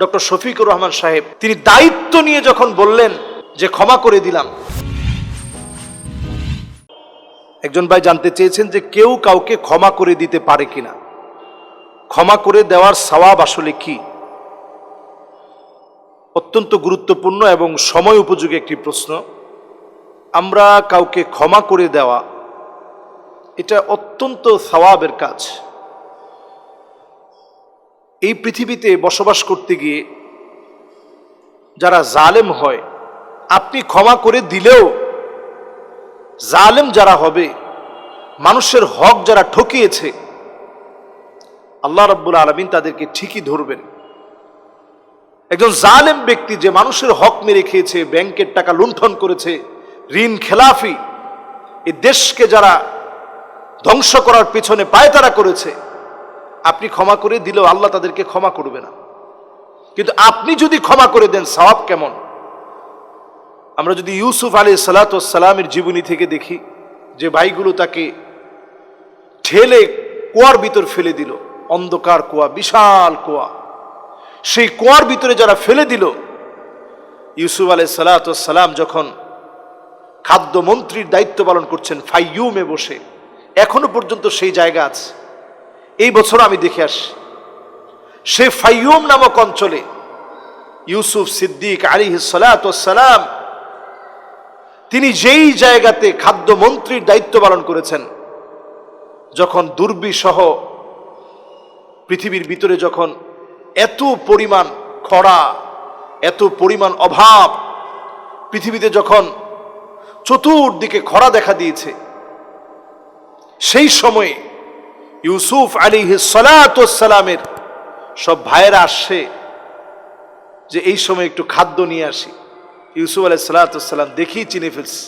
Doctor Shafiqur Rahman সাহেব, তিনি দায়িত্ব নিয়ে যখন বললেন যে ক্ষমা করে দিলাম, একজন ভাই জানতে চেয়েছেন যে কেউ কাউকে ক্ষমা করে দিতে পারে কিনা। ক্ষমা করে দেওয়ার সওয়াব আসলে কি? অত্যন্ত গুরুত্বপূর্ণ এবং সময় উপযোগী একটি প্রশ্ন। আমরা কাউকে ক্ষমা করে দেওয়া, এটা অত্যন্ত সওয়াবের কাজ। এই পৃথিবীতে বসবাস করতে গিয়ে যারা জালেম হয়, আপনি ক্ষমা করে দিলেও জালেম যারা হবে, মানুষের হক যারা ঠকিয়েছে, আল্লাহ রব্বুল আলমিন তাদেরকে ঠিকই ধরবেন। একজন জালেম ব্যক্তি যে মানুষের হক মেরে খেয়েছে, ব্যাংকের টাকা লুণ্ঠন করেছে, ঋণ, খেলাফি এই দেশকে যারা ধ্বংস করার পেছনে পায়তারা করেছে আপনি ক্ষমা করে দিলেও আল্লাহ তাদেরকে ক্ষমা করবে না। কিন্তু আপনি যদি ক্ষমা করে দেন, সওয়াব কেমন? আমরা যদি ইউসুফ আলী সালাতামের জীবনী থেকে দেখি, যে ভাইগুলো তাকে ঠেলে কুয়ার ভিতর ফেলে দিল, অন্ধকার কুয়া, বিশাল কুয়া। সেই কুয়ার ভিতরে যারা ফেলে দিল, ইউসুফ আলাই সালাতাম যখন খাদ্যমন্ত্রীর দায়িত্ব পালন করছেন, ফাইয়ুমে বসে, এখনও পর্যন্ত সেই জায়গা আছে। এই বছর আমি দেখে আসি। সে ফাইয়ুম নামক অঞ্চলে ইউসুফ সিদ্দিক আলী সালাম তিনি যেই জায়গাতে খাদ্যমন্ত্রীর দায়িত্ব পালন করেছেন, যখন দুর্বিসহ পৃথিবীর ভিতরে যখন এত পরিমাণ খরা, এত পরিমাণ অভাব, পৃথিবীতে যখন চতুর্দিকে খরা দেখা দিয়েছে, সেই সময়ে ইউসুফ আলী সালামের সব ভাইয়েরা আসছে যে এই সময় একটু খাদ্য নিয়ে আসি। ইউসুফ আলাই সালাতাম দেখেই চিনে ফেলছি।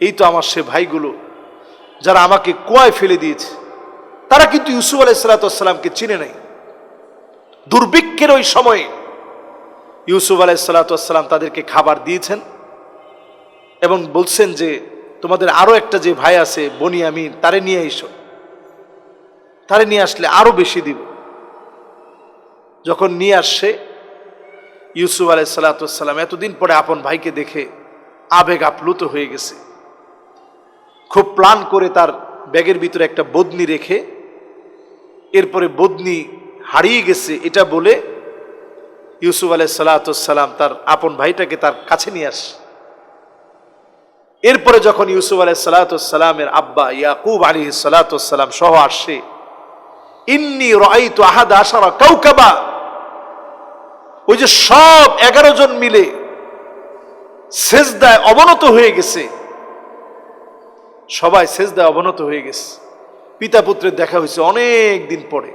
এই তো আমার সে ভাইগুলো যারা আমাকে কুয়ায় ফেলে দিয়েছে। তারা কিন্তু ইউসুফ আলাই সালাতামকে চিনে নাই। দুর্ভিক্ষের ওই সময়ে ইউসুফ আলাই সালাতাম তাদেরকে খাবার দিয়েছেন এবং বলছেন যে, তোমাদের আরও একটা যে ভাই আছে, বনি আমিন, তারে নিয়ে এসো। তারে নিয়ে আসলে আরও বেশি দিব। যখন নিয়ে আসছে ইউসুফ আলাই সালাতাম এতদিন পরে আপন ভাইকে দেখে আবেগ আপ্লুত হয়ে গেছে। খুব প্ল্যান করে তার ব্যাগের ভিতরে একটা বদনি রেখে এরপরে বদনি হারিয়ে গেছে এটা বলে ইউসুফ আলাই সালাতাম তার আপন ভাইটাকে তার কাছে নিয়ে আস। এরপরে যখন ইউসুফ আলাই সালাতামের আব্বা ইয়াকুব আলী সালাতাম সহ আসছে ইন্নি রাই তো আহাদ আসারা কাউকাবা। ওই যে সব এগারো জন মিলে সেজদায় অবনত হয়ে গেছে। সবাই সেজদায় অবনত হয়ে গেছে। পিতা পুত্রের দেখা হয়েছে অনেক দিন পরে।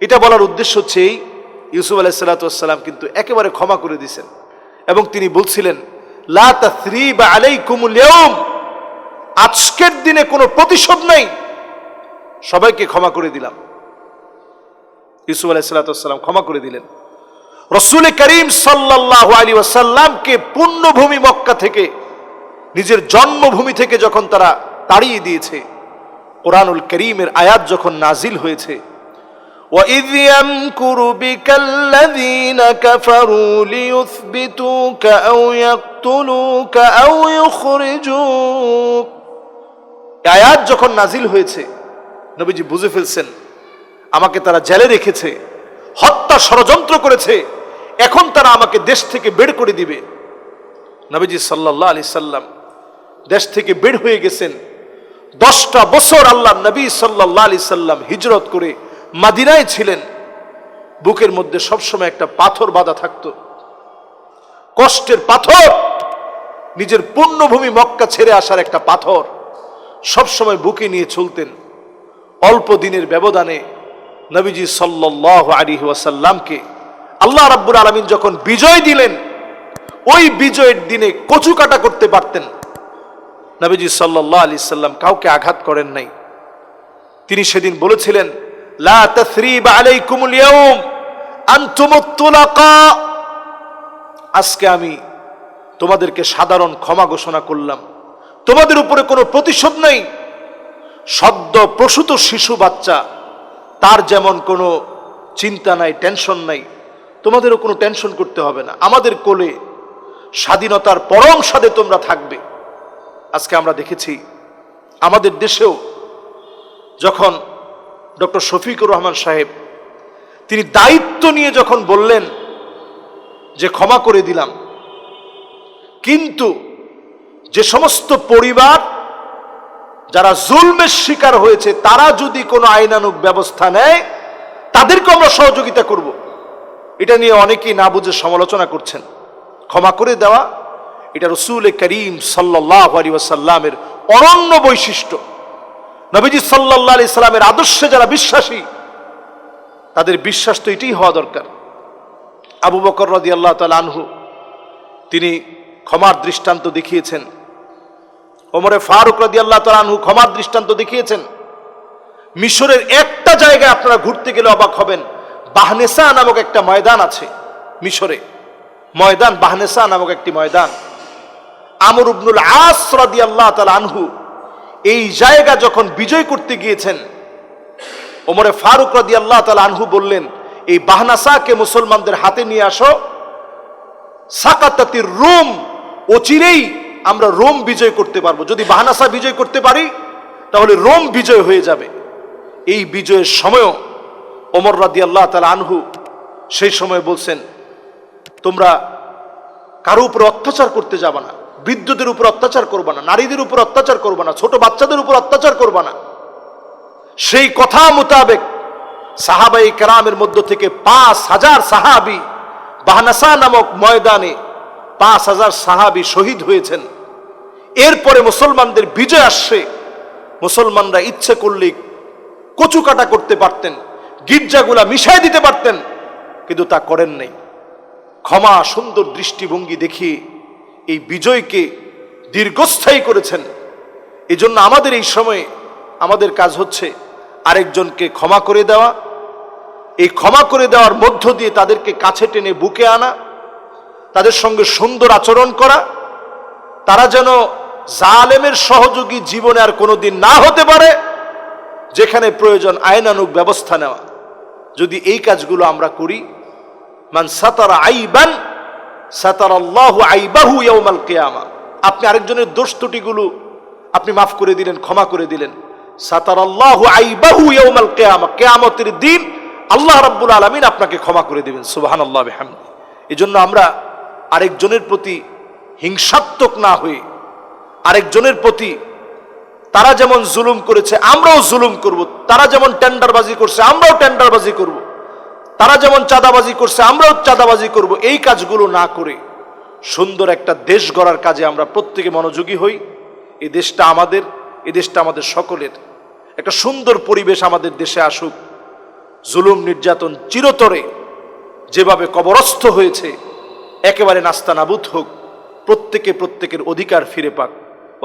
এটা বলার উদ্দেশ্য হচ্ছে এই, ইউসুফ আলাহ সাল্লাতাম কিন্তু একেবারে ক্ষমা করে দিয়েছেন। এবং তিনি বলছিলেন, লা আলাইকুমুল ইয়াউম। আজকের দিনে কোনো প্রতিশোধ নাই। সবাইকে ক্ষমা করে দিলাম। ইউসুফ আলাহ সাল্লাতাম ক্ষমা করে দিলেন রসুল করিম সাল্লাহ আলী ওয়াসাল্লামকে পুণ্যভূমি মক্কা থেকে নিজের জন্মভূমি থেকে যখন তারা তাড়িয়ে দিয়েছে কোরআনুল করিমের আয়াত যখন নাজিল হয়েছে وإذ يمكر بك الذين كفروا ليثبتوك أو يقتلوك أو يخرجوك এই আয়াত যখন নাজিল হয়েছে নবীজি বুঝে ফেলছেন আমাকে তারা জেলে রেখেছে, হত্যা ষড়যন্ত্র করেছে, এখন তারা আমাকে দেশ থেকে বের করে দিবে। নবীজি সাল্লাহ আলি সাল্লাম দেশ থেকে বের হয়ে গেছেন। দশটা বছর আল্লাহ নবী সাল্লাহ আলি সাল্লাম হিজরত করে মাদিনায় ছিলেন। বুকের মধ্যে সবসময় একটা পাথর বাঁধা থাকতো। কষ্টের পাথর, নিজের পূর্ণভূমি মক্কা ছেড়ে আসার একটা পাথর সবসময় বুকে নিয়ে চলতেন। অল্প দিনের ব্যবধানে নবীজি সাল্লাহ আলী ওয়াসাল্লামকে আল্লাহ রাব্বুর আলমিন যখন বিজয় দিলেন, ওই বিজয়ের দিনে কচু কাটা করতে পারতেন। নবীজি সাল্লাহ আলি সাল্লাম কাউকে আঘাত করেন নাই। তিনি সেদিন বলেছিলেন আজকে আমি তোমাদেরকে সাধারণ ক্ষমা ঘোষণা করলাম। তোমাদের উপরে কোনো প্রতিশোধ নেই। সদ্য প্রসূত শিশু বাচ্চা তার যেমন কোনো চিন্তা নাই, টেনশন নাই, তোমাদেরও কোনো টেনশন করতে হবে না। আমাদের কোলে স্বাধীনতার পরম স্বাদে তোমরা থাকবে। আজকে আমরা দেখেছি, আমাদের দেশেও যখন ডক্টর শফিকুর রহমান সাহেব তিনি দায়িত্ব নিয়ে যখন বললেন যে ক্ষমা করে দিলাম, কিন্তু যে সমস্ত পরিবার যারা জুলমের শিকার হয়েছে, তারা যদি কোনো আইনানুক ব্যবস্থা নেয় তাদেরকে আমরা সহযোগিতা করব। এটা নিয়ে অনেকেই না বুঝে সমালোচনা করছেন। ক্ষমা করে দেওয়া, এটা রসুল করিম সাল্লাহ আলী ওয়াসাল্লামের অনন্য বৈশিষ্ট্য। নবীজি সাল্লাহ আলি সাল্লামের আদর্শে যারা বিশ্বাসী, তাদের বিশ্বাস তো এটাই হওয়া দরকার। আবু বকর রদি আল্লাহ তালা আনহু, তিনি ক্ষমার দৃষ্টান্ত দেখিয়েছেন। ওমরে ফারুক রদি আল্লাহ তালা আনহু ক্ষমার দৃষ্টান্ত দেখিয়েছেন, মিশরের একটা জায়গায় আপনারা ঘুরতে গেলে অবাক হবেন, বাহনেসা নামক একটা ময়দান আছে মিশরে। ময়দান, বাহনেসা নামক একটি ময়দান। আমর উবনুল আস রদি আল্লাহ আনহু এই জায়গা যখন বিজয় করতে গিয়েছেন, ওমরে ফারুক রদি আল্লাহ আনহু বললেন, এই বাহনাসাকে মুসলমানদের হাতে নিয়ে আসো, সাকাতাতির রোম অচিরেই আমরা রোম বিজয় করতে পারব। যদি বাহানাসা বিজয় করতে পারি, তাহলে রোম বিজয় হয়ে যাবে। এই বিজয়ের সময়ও ওমর রাদি আল্লাহ তালা আনহু সেই সময় বলছেন, তোমরা কারও উপর অত্যাচার করতে যাবা না। বৃদ্ধদের উপর অত্যাচার করবা না, নারীদের উপর অত্যাচার করবা না, ছোট বাচ্চাদের উপর অত্যাচার করবা না। সেই কথা মোতাবেক সাহাবাই কেরামের মধ্য থেকে পাঁচ হাজার সাহাবি বাহনাসা নামক ময়দানে পাঁচ হাজার সাহাবি শহীদ হয়েছেন। এরপরে মুসলমানদের বিজয় আসছে। মুসলমানরা ইচ্ছে করলে কচু কাটা করতে পারতেন, গির্জাগুলা মিশাই দিতে পারতেন, কিন্তু তা করেন নাই। ক্ষমা সুন্দর দৃষ্টিভঙ্গি দেখিয়ে এই বিজয়কে দীর্ঘস্থায়ী করেছেন। এই জন্য আমাদের এই সময়ে আমাদের কাজ হচ্ছে আরেকজনকে ক্ষমা করে দেওয়া। এই ক্ষমা করে দেওয়ার মধ্য দিয়ে তাদেরকে কাছে টেনে বুকে আনা, তাদের সঙ্গে সুন্দর আচরণ করা। তারা যেন জালেমের সহযোগী জীবনে আর কোনোদিন না হতে পারে, যেখানে প্রয়োজন আইনানুক ব্যবস্থা নেওয়া। যদি এই কাজগুলো আমরা করি, মান সাতারা আইবান সাতার আল্লাহ আইবাহু ইয়াউমাল কিয়ামা। আপনি আরেকজনের দোষ ত্রুটিগুলো আপনি মাফ করে দিলেন, ক্ষমা করে দিলেন। সাতার আল্লাহ আইবাহু ইয়াউমাল কিয়ামা। কিয়ামতের দিন আল্লাহ রাব্বুল আলামিন আপনাকে ক্ষমা করে দিবেন, সুবহানাল্লাহ, বিহামদি। এজন্য আমরা আরেকজনের প্রতি হিংসাত্মক না হয়ে আরেকজনের প্রতি তারা যেমন জুলুম করেছে, আমরাও জুলুম করব। তারা যেমন টেন্ডারবাজি করছে, আমরাও টেন্ডারবাজি করব। তারা যেমন চাঁদাবাজি করছে, আমরাও চাঁদাবাজি করব। এই কাজগুলো না করে সুন্দর একটা দেশ গড়ার কাজে আমরা প্রত্যেকে মনোযোগী হই। এই দেশটা আমাদের, এই দেশটা আমাদের সকলের। একটা সুন্দর পরিবেশ আমাদের দেশে আসুক। জুলুম নির্যাতন চিরতরে যেভাবে কবরস্থ হয়েছে, একেবারে নাস্তা নাবুদ হোক। প্রত্যেকে প্রত্যেকের অধিকার ফিরে পাক।